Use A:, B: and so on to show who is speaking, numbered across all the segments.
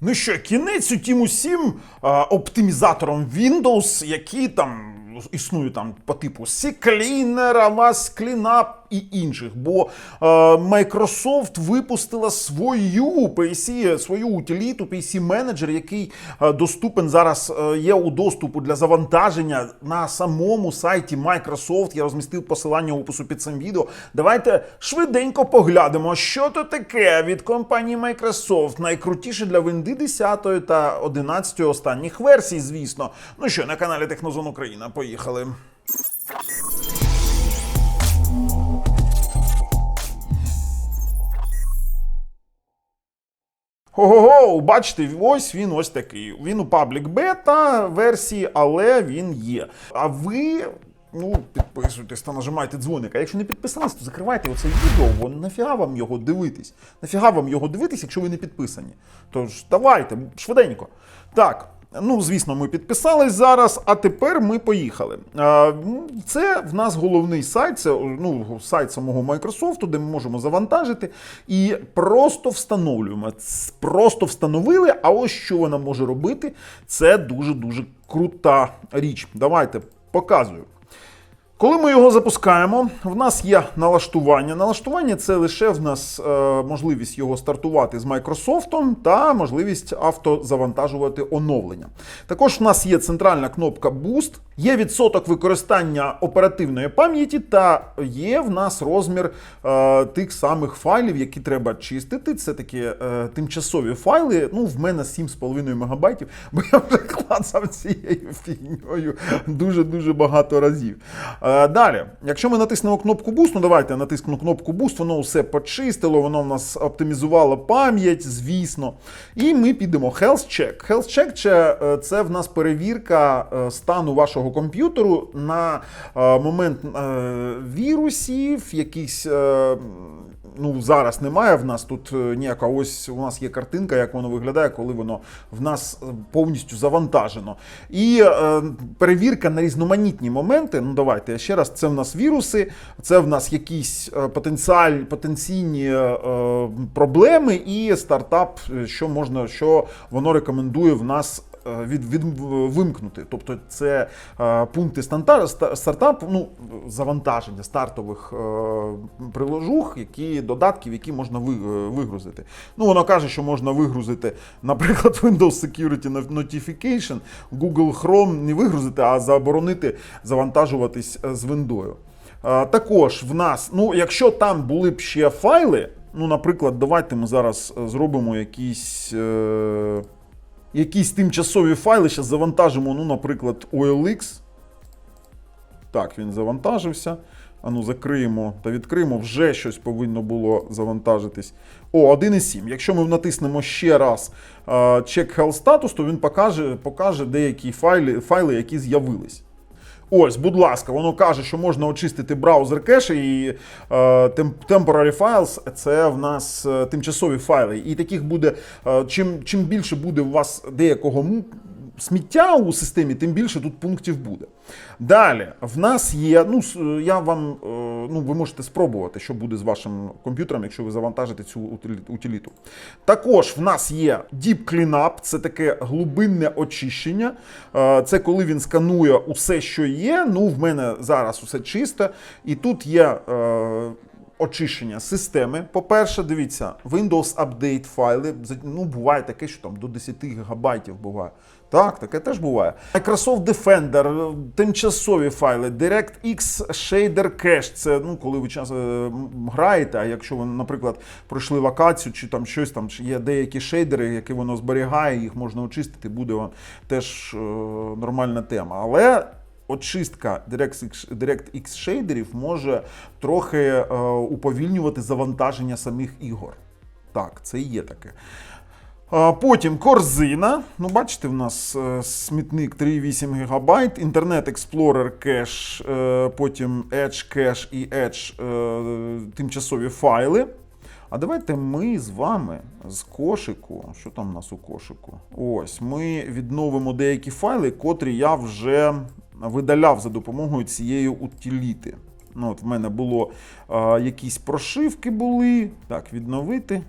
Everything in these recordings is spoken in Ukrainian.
A: Ну що, кінець утім усім оптимізатором Windows, які там існують там по типу CCleaner, Avast Cleanup і інших. Бо е, Microsoft випустила свою PC, свою утиліту, PC Manager, який е, доступен зараз е, є у доступу для завантаження на самому сайті Microsoft. Я розмістив посилання у опису під цим відео. Давайте швиденько поглянемо, що то таке від компанії Microsoft. Найкрутіше для Windows 10 та 11 останніх версій, звісно. Ну що, на каналі Технозон Україна. Поїхали. Ого, бачите, ось він ось такий. Він у паблік бета версії, але він є. А ви. Ну, підписуйтесь та нажимайте дзвоник. А якщо не підписались, то закривайте оце відео, бо нафіга вам його дивитись. Нафіга вам його дивитись, якщо ви не підписані. Тож давайте, швиденько. Так. Ну, звісно, ми підписались зараз, а тепер ми поїхали. Це в нас головний сайт, це ну, сайт самого Microsoft, де ми можемо завантажити і просто встановлюємо. Просто встановили, а ось що вона може робити, це дуже-дуже крута річ. Давайте показую. Коли ми його запускаємо, в нас є налаштування. Налаштування це лише в нас е, можливість його стартувати з Microsoft та можливість автозавантажувати оновлення. Також в нас є центральна кнопка Boost, є відсоток використання оперативної пам'яті, та є в нас розмір е, тих самих файлів, які треба чистити. Це такі е, тимчасові файли. Ну, в мене 7,5 мегабайтів, бо я вже клацав цією фігньою дуже-дуже багато разів. Е, Далі, якщо ми натиснемо кнопку Boost, ну давайте я натисну кнопку Boost, воно все почистило, воно в нас оптимізувало пам'ять, звісно. І ми підемо Health Check. Health Check це, е, це в нас перевірка е, стану вашого комп'ютеру на момент вірусів, якісь. Ну, зараз немає в нас тут ніяка. Ось у нас є картинка, як воно виглядає, коли воно в нас повністю завантажено. І перевірка на різноманітні моменти. Ну, давайте ще раз. Це в нас віруси, це в нас якісь е, потенціаль, потенційні е, е, проблеми, і стартап, що можна, що воно рекомендує в нас від, від вимкнути. Тобто це е, пункти стандар, ста- стартапу, ну, завантаження стартових е, приложух, які додатків, які можна ви, е, вигрузити. Ну, воно каже, що можна вигрузити, наприклад, Windows Security Notification, Google Chrome не вигрузити, а заборонити завантажуватись е, з. Е, Також в нас, ну, якщо там були б ще файли, ну, наприклад, давайте ми зараз е, зробимо якісь. Е- якісь тимчасові файли, зараз завантажимо, ну, наприклад, OLX. Так, він завантажився. Ану, закриємо та відкриємо, вже щось повинно було завантажитись. О, 1.7. Якщо ми натиснемо ще раз е, Check Health Status, то він покаже, покаже деякі файли, файли які з'явились. Ось, будь ласка, воно каже, що можна очистити браузер кеш і е, temporary files це в нас е, тимчасові файли. І таких буде, е, чим, чим більше буде у вас деякого сміття у системі, тим більше тут пунктів буде. Далі, в нас є, ну, я вам, е, ну, ви можете спробувати, що буде з вашим комп'ютером, якщо ви завантажите цю утилі- утиліту. Також в нас є Deep Cleanup, це таке глибинне очищення. Е, Це коли він сканує усе, що є. Ну, в мене зараз усе чисто. І тут є. е, Очищення системи. По-перше, дивіться, Windows Update файли. Ну, буває таке, що там до 10 гігабайтів буває. Так, таке теж буває. Microsoft Defender, е, тимчасові файли, DirectX Shader Cache. Це ну, коли ви час е, граєте, а якщо ви, наприклад, пройшли локацію чи там щось там чи є деякі шейдери, які воно зберігає, їх можна очистити, буде вам теж е, нормальна тема. Але очистка DirectX, DirectX шейдерів може трохи е, уповільнювати завантаження самих ігор. Так, це і є таке. А, Потім корзина. Ну, бачите, в нас е, смітник 3,8 ГБ, Internet Explorer кеш, е, потім Edge кеш і Edge е, тимчасові файли. А давайте ми з вами з кошику. Що там у нас у кошику? Ось ми відновимо деякі файли, котрі я вже видаляв за допомогою цієї утиліти. Ну, от в мене було е, якісь прошивки були. Так, відновити.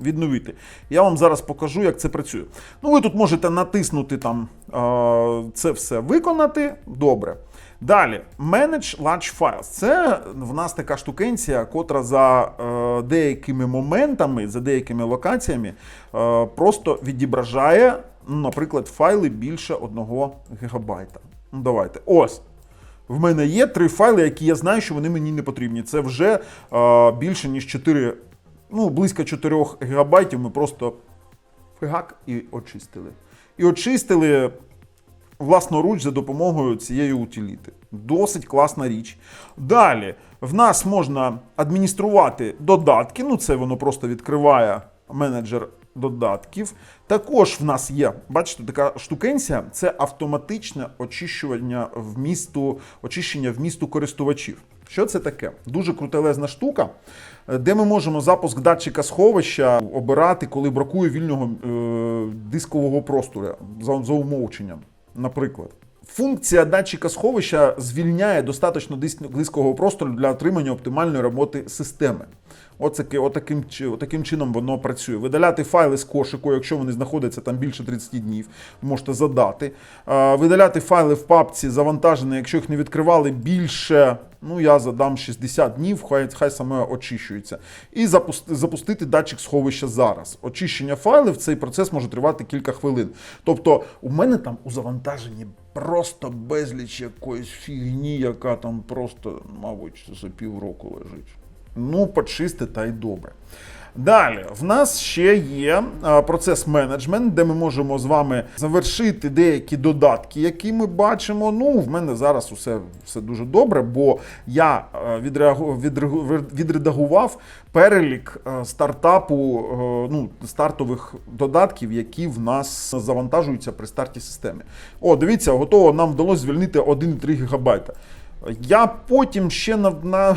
A: Відновити. Я вам зараз покажу, як це працює. Ну, ви тут можете натиснути там це все виконати. Добре. Далі, Manage Large Files. Це в нас така штукенція, котра за е, деякими моментами, за деякими локаціями е, просто відображає, ну, наприклад, файли більше 1 гігабайта. Ну, давайте. Ось. В мене є три файли, які я знаю, що вони мені не потрібні. Це вже е, більше, ніж 4, ну, близько 4 гігабайтів. Ми просто фигак і очистили. І очистили власноруч за допомогою цієї утиліти. Досить класна річ. Далі, в нас можна адмініструвати додатки. Ну, це воно просто відкриває менеджер додатків. Також в нас є, бачите, така штукенція це автоматичне очищування вмісту, очищення вмісту користувачів. Що це таке? Дуже крутелезна штука, е, де ми можемо запуск датчика сховища обирати, коли бракує вільного е, дискового простору за, за умовченням. Наприклад, функція датчика сховища звільняє достатньо дискового простору для отримання оптимальної роботи системи. Оце, отаким, отаким чином воно працює. Видаляти файли з кошику, якщо вони знаходяться там більше 30 днів, можете задати. Видаляти файли в папці завантажені, якщо їх не відкривали більше, ну я задам 60 днів, хай, хай саме очищується. І запусти, запустити датчик сховища зараз. Очищення файлів, цей процес може тривати кілька хвилин. Тобто, у мене там у завантаженні просто безліч якоїсь фігні, яка там просто, мабуть, за півроку лежить. Ну, почисти та й добре. Далі, в нас ще є процес менеджмент, де ми можемо з вами завершити деякі додатки, які ми бачимо. Ну, в мене зараз усе, все дуже добре, бо я відреагу- відредагував перелік стартапу, ну, стартових додатків, які в нас завантажуються при старті системи. О, дивіться, готово, нам вдалося звільнити 1,3 гігабайта. Я потім ще на, на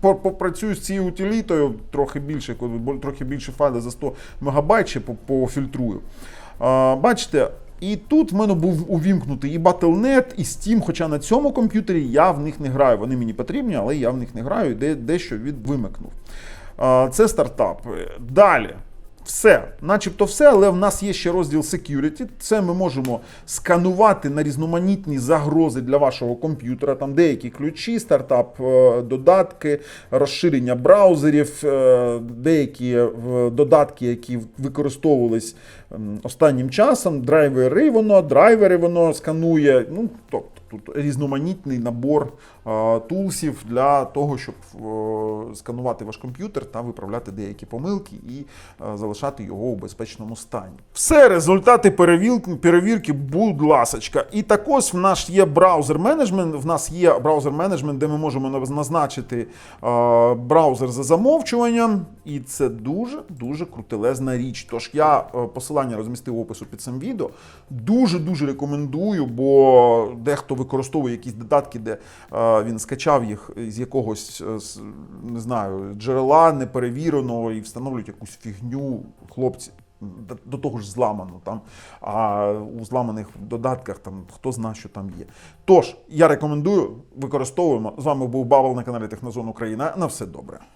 A: попрацюю з цією утилітою трохи більше, трохи більше файли за 100 мегабайт ще пофільтрую. А, бачите, і тут в мене був увімкнутий і Battle.net, і Steam, хоча на цьому комп'ютері я в них не граю. Вони мені потрібні, але я в них не граю, і де, дещо від вимикнув. А, Це стартап. Далі. Все, начебто все, але в нас є ще розділ Security. Це ми можемо сканувати на різноманітні загрози для вашого комп'ютера. Там деякі ключі, стартап, е, додатки, розширення браузерів, е, деякі е, додатки, які використовувались останнім часом. Драйвери воно, драйвери воно сканує. Ну, тобто тут різноманітний набор е, тулсів для того, щоб е, сканувати ваш комп'ютер та виправляти деякі помилки і е, залишати його у безпечному стані. Все, результати перевірки, будь ласочка. І також в нас є браузер менеджмент. В нас є браузер менеджмент, де ми можемо назначити браузер за замовчуванням. І це дуже дуже крутелезна річ. Тож я посилання розмістив в опису під цим відео. Дуже дуже рекомендую, бо дехто використовує якісь додатки, де е, він скачав їх з якогось е, не знаю, джерела неперевіреного і встановлюють якусь фігню. Хлопці. До, того ж зламану там, а у зламаних додатках там хто знає, що там є. Тож, я рекомендую, використовуємо. З вами був Бавел на каналі Технозон Україна. На все добре.